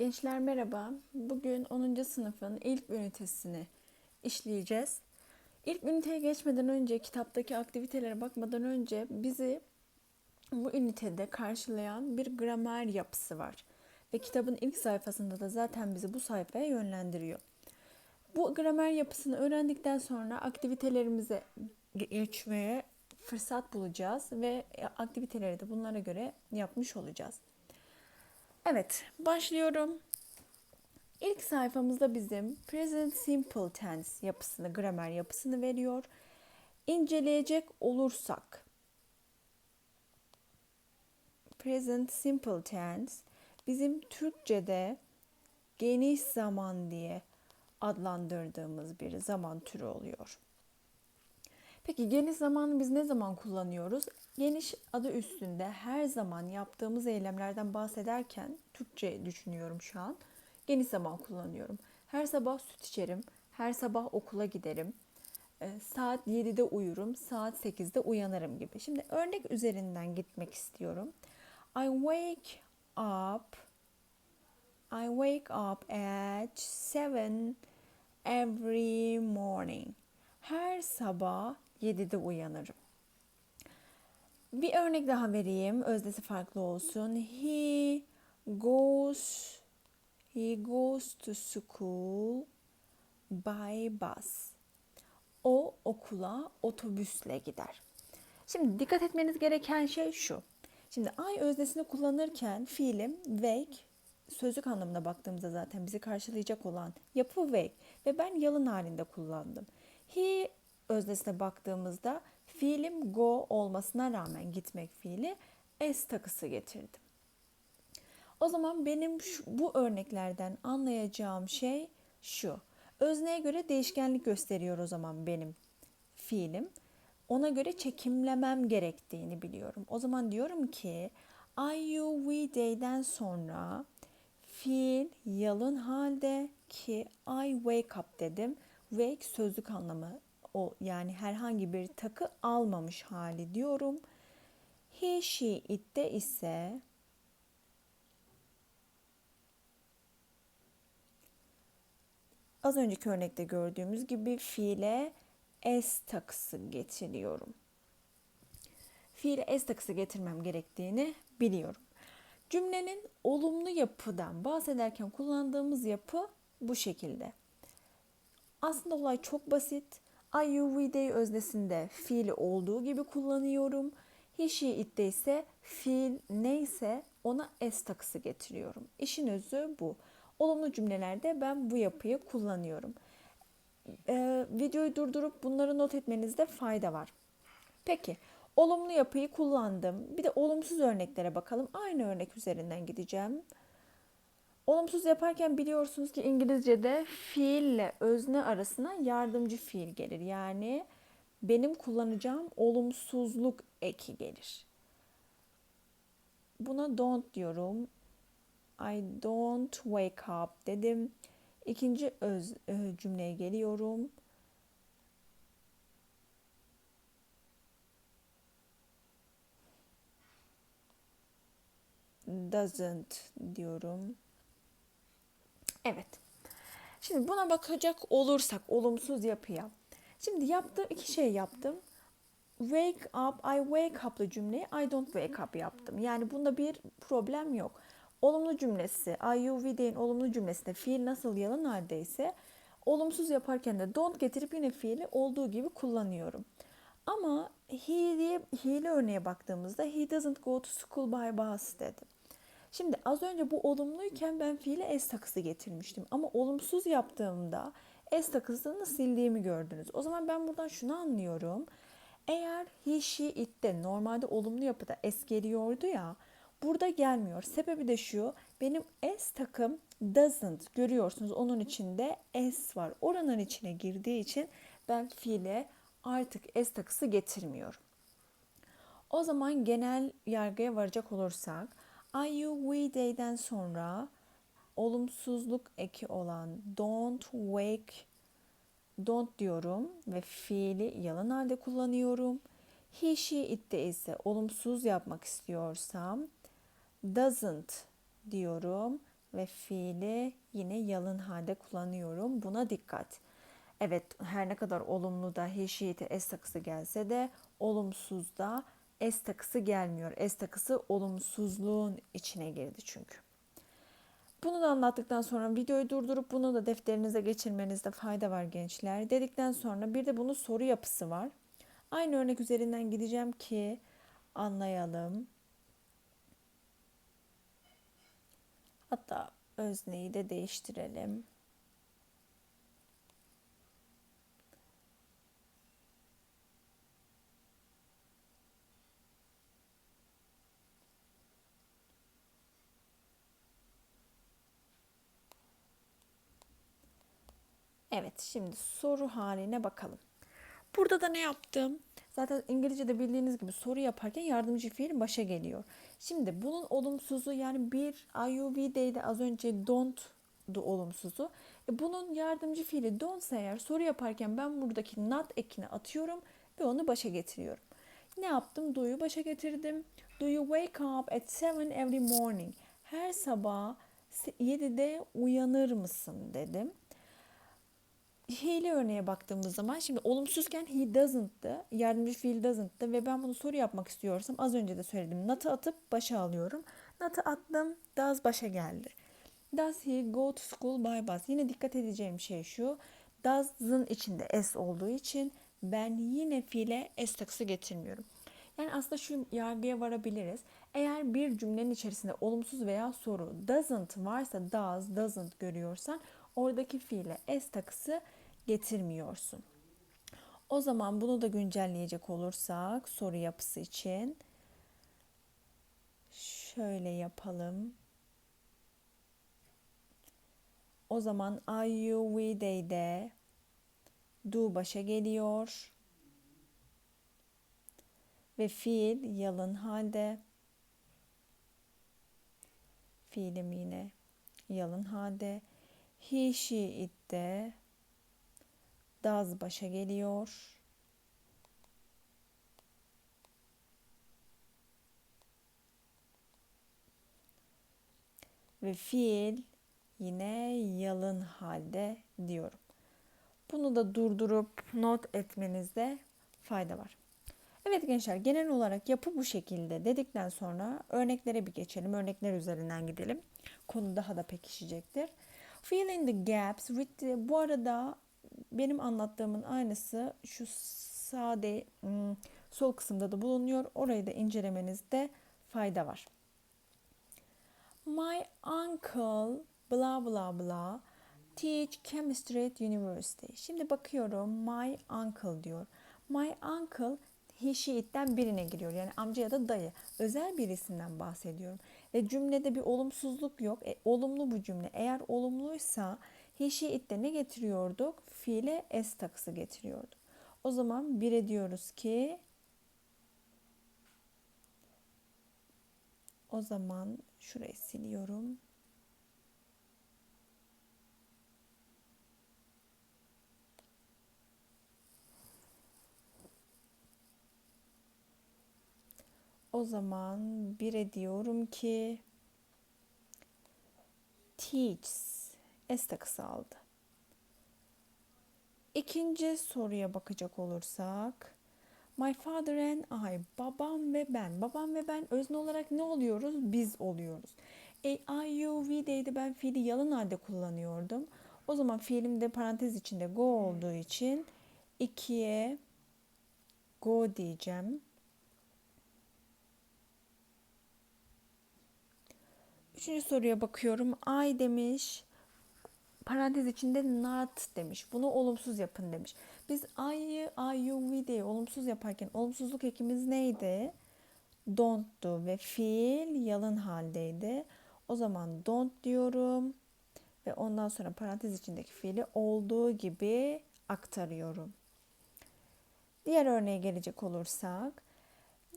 Gençler merhaba. Bugün 10. sınıfın ilk ünitesini işleyeceğiz. İlk üniteye geçmeden önce, kitaptaki aktivitelere bakmadan önce bizi bu ünitede karşılayan bir gramer yapısı var. Ve kitabın ilk sayfasında da zaten bizi bu sayfaya yönlendiriyor. Bu gramer yapısını öğrendikten sonra aktivitelerimize geçmeye fırsat bulacağız ve aktiviteleri de bunlara göre yapmış olacağız. Evet, başlıyorum. İlk sayfamızda bizim present simple tense yapısını, gramer yapısını veriyor. İnceleyecek olursak present simple tense bizim Türkçe'de geniş zaman diye adlandırdığımız bir zaman türü oluyor. Peki geniş zamanı biz ne zaman kullanıyoruz? Geniş adı üstünde her zaman yaptığımız eylemlerden bahsederken Türkçe düşünüyorum şu an. Geniş zaman kullanıyorum. Her sabah süt içerim, her sabah okula giderim, e, saat 7'de uyurum, saat 8'de uyanırım gibi. Şimdi örnek üzerinden gitmek istiyorum. I wake up I wake up at 7 every morning. Her sabah 7'de uyanırım. Bir örnek daha vereyim. Öznesi farklı olsun. He goes he goes to school by bus. O okula otobüsle gider. Şimdi dikkat etmeniz gereken şey şu. Şimdi I öznesini kullanırken fiilim wake sözlük anlamına baktığımızda zaten bizi karşılayacak olan yapı wake ve ben yalın halinde kullandım. He öznesine baktığımızda fiilim go olmasına rağmen gitmek fiili s takısı getirdim. O zaman benim şu, bu örneklerden anlayacağım şey şu. Özneye göre değişkenlik gösteriyor o zaman benim fiilim. Ona göre çekimlemem gerektiğini biliyorum. O zaman diyorum ki I, you, we, they'den sonra fiil yalın halde ki I wake up dedim. Wake sözlük anlamı o yani herhangi bir takı almamış hali diyorum. He, she, it'te ise az önceki örnekte gördüğümüz gibi fiile s takısı getiriyorum. Fiile s takısı getirmem gerektiğini biliyorum. Cümlenin olumlu yapıdan bahsederken kullandığımız yapı bu şekilde. Aslında olay çok basit. I, you, we, they öznesinde fiili olduğu gibi kullanıyorum. He, she, it'te ise fiil neyse ona s takısı getiriyorum. İşin özü bu. Olumlu cümlelerde ben bu yapıyı kullanıyorum. Ee, videoyu durdurup bunları not etmenizde fayda var. Peki, olumlu yapıyı kullandım. Bir de olumsuz örneklere bakalım. Aynı örnek üzerinden gideceğim. Olumsuz yaparken biliyorsunuz ki İngilizce'de fiille özne arasına yardımcı fiil gelir. Yani benim kullanacağım olumsuzluk eki gelir. Buna don't diyorum. I don't wake up dedim. İkinci öz e, cümleye geliyorum. Doesn't diyorum. Evet. Şimdi buna bakacak olursak olumsuz yapıya. Şimdi yaptığım iki şey yaptım. Wake up, I wake up'lı cümleyi I don't wake up yaptım. Yani bunda bir problem yok. Olumlu cümlesi, I, you, we, they'in olumlu cümlesinde fiil nasıl yalın haldeyse olumsuz yaparken de don't getirip yine fiili olduğu gibi kullanıyorum. Ama he diye he'li örneğe baktığımızda he doesn't go to school by bus dedim. Şimdi az önce bu olumluyken ben fiile s takısı getirmiştim. Ama olumsuz yaptığımda s takısını sildiğimi gördünüz. O zaman ben buradan şunu anlıyorum. Eğer he, she, it'te normalde olumlu yapıda s geliyordu ya burada gelmiyor. Sebebi de şu benim s takım doesn't görüyorsunuz onun içinde s var. Oranın içine girdiği için ben fiile artık s takısı getirmiyorum. O zaman genel yargıya varacak olursak I, you, we, they'den sonra olumsuzluk eki olan don't wake don't diyorum ve fiili yalın halde kullanıyorum. He, she, it'te ise olumsuz yapmak istiyorsam doesn't diyorum ve fiili yine yalın halde kullanıyorum. Buna dikkat. Evet her ne kadar olumlu da he, she, it, s takısı gelse de olumsuz da s takısı gelmiyor. S takısı olumsuzluğun içine girdi çünkü. Bunu da anlattıktan sonra videoyu durdurup bunu da defterinize geçirmenizde fayda var gençler. Dedikten sonra bir de bunun soru yapısı var. Aynı örnek üzerinden gideceğim ki anlayalım. Hatta özneyi de değiştirelim. Evet, şimdi soru haline bakalım. Burada da ne yaptım? Zaten İngilizce'de bildiğiniz gibi soru yaparken yardımcı fiil başa geliyor. Şimdi bunun olumsuzu yani bir IUV'deydi az önce don't olumsuzu. E bunun yardımcı fiili don't eğer soru yaparken ben buradaki not ekini atıyorum ve onu başa getiriyorum. Ne yaptım? Do'yu başa getirdim. Do you wake up at 7 every morning? Her sabah 7'de uyanır mısın dedim he'li örneğe baktığımız zaman şimdi olumsuzken he doesn't'tı. Yardımcı fiil doesn't'tı ve ben bunu soru yapmak istiyorsam az önce de söyledim. Not'ı atıp başa alıyorum. Not'ı attım. Does başa geldi. Does he go to school by bus? Yine dikkat edeceğim şey şu. Does'ın içinde s olduğu için ben yine fiile s takısı getirmiyorum. Yani aslında şu yargıya varabiliriz. Eğer bir cümlenin içerisinde olumsuz veya soru doesn't varsa does, doesn't görüyorsan oradaki fiile s takısı getirmiyorsun. O zaman bunu da güncelleyecek olursak soru yapısı için şöyle yapalım. O zaman I, you, we, they'de do başa geliyor. Ve fiil yalın halde. Fiilim yine yalın halde. He, she, it de Daz başa geliyor. Ve fiil yine yalın halde diyorum. Bunu da durdurup not etmenizde fayda var. Evet gençler genel olarak yapı bu şekilde dedikten sonra örneklere bir geçelim. Örnekler üzerinden gidelim. Konu daha da pekişecektir. Fill in the gaps with the, bu arada benim anlattığımın aynısı şu sade sol kısımda da bulunuyor. Orayı da incelemenizde fayda var. My uncle bla bla bla teach chemistry at university. Şimdi bakıyorum my uncle diyor. My uncle he, she, it'ten birine giriyor. Yani amca ya da dayı. Özel bir isimden bahsediyorum. Ve cümlede bir olumsuzluk yok. E, olumlu bu cümle. Eğer olumluysa she, it'te ne getiriyorduk? Fiile s takısı getiriyorduk. O zaman bire diyoruz ki o zaman şurayı siliyorum. O zaman bire diyorum ki teaches S takısı aldı. İkinci soruya bakacak olursak My father and I, babam ve ben. Babam ve ben özne olarak ne oluyoruz? Biz oluyoruz. E, I, you, we'deydi ben fiili yalın halde kullanıyordum. O zaman fiilim parantez içinde go olduğu için ikiye go diyeceğim. Üçüncü soruya bakıyorum. I demiş. Parantez içinde not demiş. Bunu olumsuz yapın demiş. Biz I'yı I, you, we diye olumsuz yaparken olumsuzluk ekimiz neydi? Don't'tu ve fiil yalın haldeydi. O zaman don't diyorum ve ondan sonra parantez içindeki fiili olduğu gibi aktarıyorum. Diğer örneğe gelecek olursak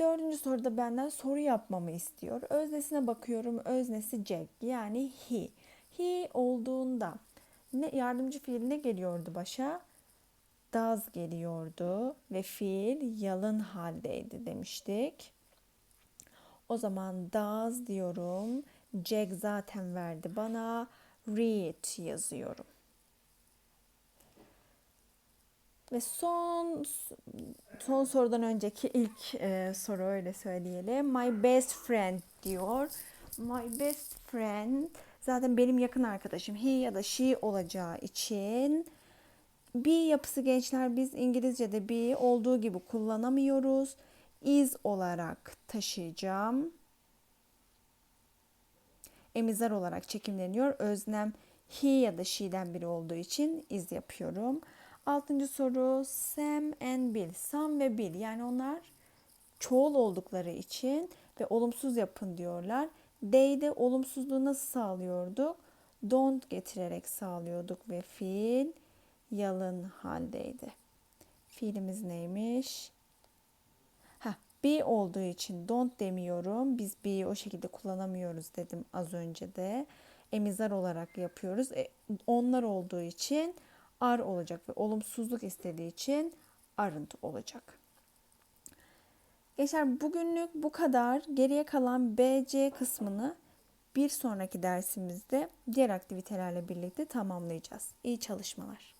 Dördüncü soruda benden soru yapmamı istiyor. Öznesine bakıyorum. Öznesi Jack yani he. He olduğunda ne yardımcı fiil ne geliyordu başa? Does geliyordu ve fiil yalın haldeydi demiştik. O zaman does diyorum. Jack zaten verdi bana. Read yazıyorum. Ve son son sorudan önceki ilk e, soru öyle söyleyelim. My best friend diyor. My best friend zaten benim yakın arkadaşım. He ya da she olacağı için be yapısı gençler biz İngilizce'de be olduğu gibi kullanamıyoruz. Is olarak taşıyacağım. Emizar olarak çekimleniyor. Öznem he ya da she'den biri olduğu için is yapıyorum. Altıncı soru Sam and Bill. Sam ve Bill yani onlar çoğul oldukları için ve olumsuz yapın diyorlar. They'de olumsuzluğu nasıl sağlıyorduk? Don't getirerek sağlıyorduk ve fiil yalın haldeydi. Fiilimiz neymiş? Ha, be olduğu için don't demiyorum. Biz be'yi o şekilde kullanamıyoruz dedim az önce de. Emizar olarak yapıyoruz. E, onlar olduğu için ar olacak ve olumsuzluk istediği için aren't olacak. Gençler bugünlük bu kadar. Geriye kalan BC kısmını bir sonraki dersimizde diğer aktivitelerle birlikte tamamlayacağız. İyi çalışmalar.